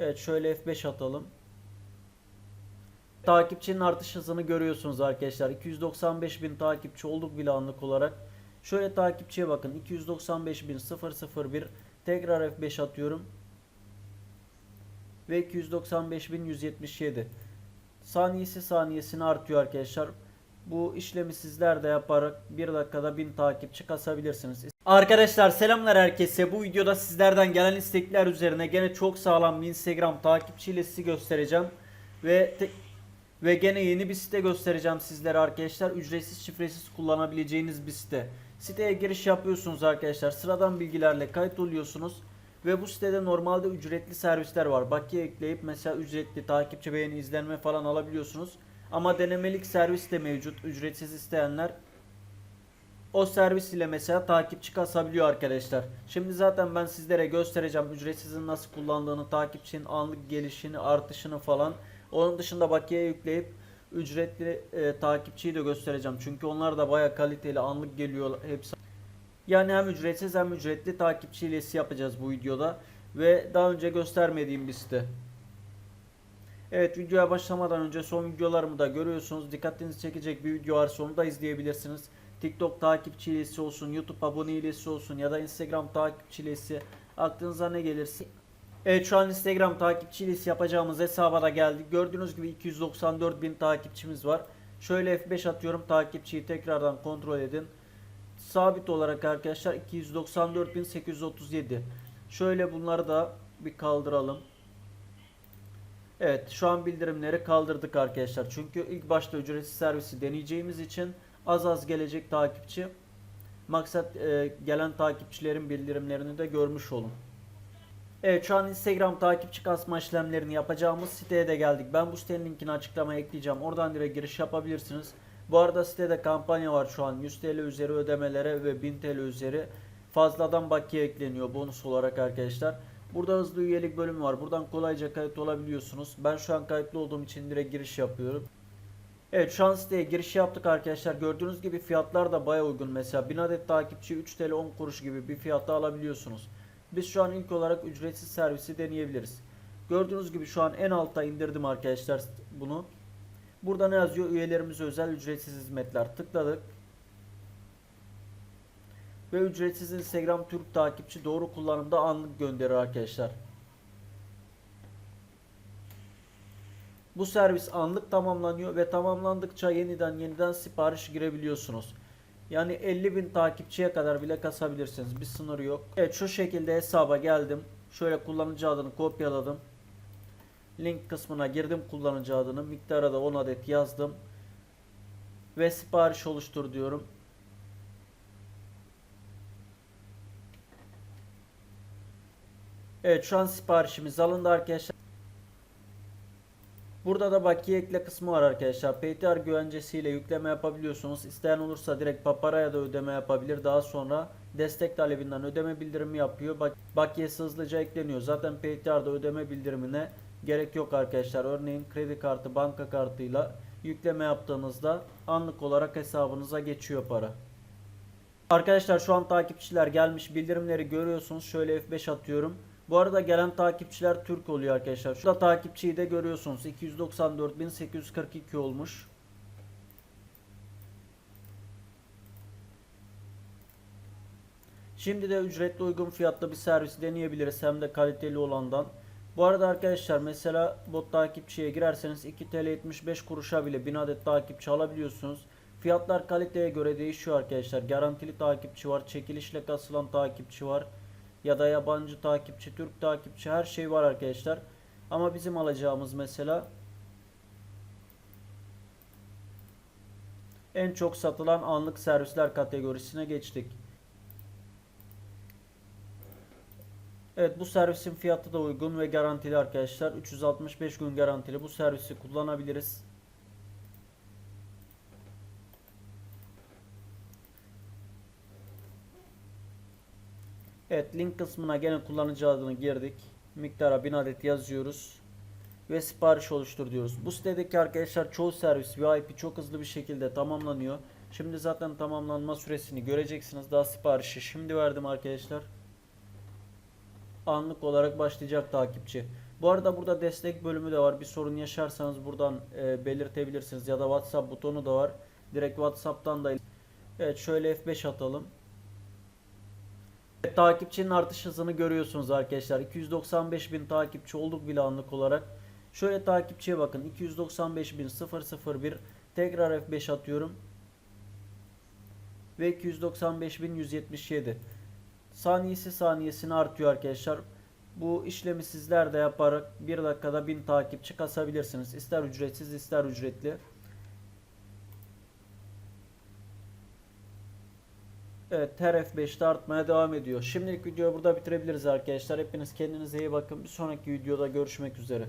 Evet şöyle F5 atalım. Takipçinin artış hızını görüyorsunuz arkadaşlar. 295 bin takipçi olduk bile anlık olarak. Şöyle takipçiye bakın. 295 bin 001 tekrar F5 atıyorum. Ve 295 bin 177. Saniyesi saniyesine artıyor arkadaşlar. Bu işlemi sizler de yaparak 1 dakikada 1000 takipçi kasabilirsiniz. Arkadaşlar selamlar herkese. Bu videoda sizlerden gelen istekler üzerine gene çok sağlam bir Instagram takipçiyle sizi göstereceğim. Ve ve gene yeni bir site göstereceğim sizlere arkadaşlar. Ücretsiz şifresiz kullanabileceğiniz bir site. Siteye giriş yapıyorsunuz arkadaşlar. Sıradan bilgilerle kayıt oluyorsunuz. Ve bu sitede normalde ücretli servisler var. Bakiye ekleyip mesela ücretli takipçi beğeni izlenme falan alabiliyorsunuz. Ama denemelik servis de mevcut. Ücretsiz isteyenler o servis ile mesela takipçi kasabiliyor arkadaşlar. Şimdi zaten ben sizlere göstereceğim ücretsizin nasıl kullandığını, takipçinin anlık gelişini, artışını falan. Onun dışında bakiye yükleyip ücretli e, takipçiyi de göstereceğim. Çünkü onlar da baya kaliteli anlık geliyor hepsi. Yani hem ücretsiz hem ücretli takipçi ilesi yapacağız bu videoda. Ve daha önce göstermediğim bir site. Evet videoya başlamadan önce son videolarımı da görüyorsunuz. Dikkatinizi çekecek bir video varsa onu da izleyebilirsiniz. TikTok takipçi ilesi olsun, YouTube abone ilesi olsun ya da Instagram takipçi ilesi aklınıza ne gelirse. Evet şu an Instagram takipçi ilesi yapacağımız hesaba da geldik. Gördüğünüz gibi 294 bin takipçimiz var. Şöyle F5 atıyorum takipçiyi tekrardan kontrol edin. Sabit olarak arkadaşlar 294.837. Şöyle bunları da bir kaldıralım. Evet şu an bildirimleri kaldırdık arkadaşlar. Çünkü ilk başta ücretsiz servisi deneyeceğimiz için az az gelecek takipçi. Maksat e, gelen takipçilerin bildirimlerini de görmüş olun. Evet şu an Instagram takipçi kasma işlemlerini yapacağımız siteye de geldik. Ben bu sitenin linkini açıklamaya ekleyeceğim. Oradan direkt giriş yapabilirsiniz. Bu arada sitede kampanya var şu an. 100 TL üzeri ödemelere ve 1000 TL üzeri fazladan bakiye ekleniyor bonus olarak arkadaşlar. Burada hızlı üyelik bölümü var. Buradan kolayca kayıt olabiliyorsunuz. Ben şu an kayıtlı olduğum için direkt giriş yapıyorum. Evet şu an siteye giriş yaptık arkadaşlar. Gördüğünüz gibi fiyatlar da baya uygun. Mesela 1000 adet takipçi 3 TL 10 kuruş gibi bir fiyatta alabiliyorsunuz. Biz şu an ilk olarak ücretsiz servisi deneyebiliriz. Gördüğünüz gibi şu an en altta indirdim arkadaşlar bunu. Burada ne yazıyor? Üyelerimize özel ücretsiz hizmetler. Tıkladık. Ve ücretsiz Instagram Türk takipçi doğru kullanımda anlık gönderir arkadaşlar. Bu servis anlık tamamlanıyor ve tamamlandıkça yeniden yeniden sipariş girebiliyorsunuz. Yani 50 bin takipçiye kadar bile kasabilirsiniz. Bir sınır yok. Evet şu şekilde hesaba geldim. Şöyle kullanıcı adını kopyaladım. Link kısmına girdim kullanıcı adını. Miktara da 10 adet yazdım. Ve sipariş oluştur diyorum. Evet şu an siparişimiz alındı arkadaşlar. Burada da bakiye ekle kısmı var arkadaşlar. PTR güvencesiyle yükleme yapabiliyorsunuz. İsteyen olursa direkt Papara'ya da ödeme yapabilir. Daha sonra destek talebinden ödeme bildirimi yapıyor. Bak bakiyesi hızlıca ekleniyor. Zaten PTR'da ödeme bildirimine gerek yok arkadaşlar. Örneğin kredi kartı, banka kartıyla yükleme yaptığınızda anlık olarak hesabınıza geçiyor para. Arkadaşlar şu an takipçiler gelmiş. Bildirimleri görüyorsunuz. Şöyle F5 atıyorum. Bu arada gelen takipçiler Türk oluyor arkadaşlar. Şurada takipçiyi de görüyorsunuz. 294.842 olmuş. Şimdi de ücretli uygun fiyatlı bir servis deneyebiliriz. Hem de kaliteli olandan. Bu arada arkadaşlar mesela bot takipçiye girerseniz 2 TL 75 kuruşa bile 1000 adet takipçi alabiliyorsunuz. Fiyatlar kaliteye göre değişiyor arkadaşlar. Garantili takipçi var. Çekilişle kasılan takipçi var ya da yabancı takipçi, Türk takipçi her şey var arkadaşlar. Ama bizim alacağımız mesela en çok satılan anlık servisler kategorisine geçtik. Evet bu servisin fiyatı da uygun ve garantili arkadaşlar. 365 gün garantili bu servisi kullanabiliriz. Evet link kısmına gene kullanıcı adını girdik. Miktara 1000 adet yazıyoruz. Ve sipariş oluştur diyoruz. Bu sitedeki arkadaşlar çoğu servis VIP çok hızlı bir şekilde tamamlanıyor. Şimdi zaten tamamlanma süresini göreceksiniz. Daha siparişi şimdi verdim arkadaşlar. Anlık olarak başlayacak takipçi. Bu arada burada destek bölümü de var. Bir sorun yaşarsanız buradan e, belirtebilirsiniz ya da WhatsApp butonu da var. Direkt WhatsApp'tan da Evet şöyle F5 atalım. Takipçinin artış hızını görüyorsunuz arkadaşlar. 295 bin takipçi olduk bile anlık olarak. Şöyle takipçiye bakın. 295 bin 001 tekrar F5 atıyorum. Ve 295 bin 177. Saniyesi saniyesine artıyor arkadaşlar. Bu işlemi sizler de yaparak 1 dakikada 1000 takipçi kasabilirsiniz. İster ücretsiz ister ücretli. Evet her F5'te artmaya devam ediyor. Şimdilik videoyu burada bitirebiliriz arkadaşlar. Hepiniz kendinize iyi bakın. Bir sonraki videoda görüşmek üzere.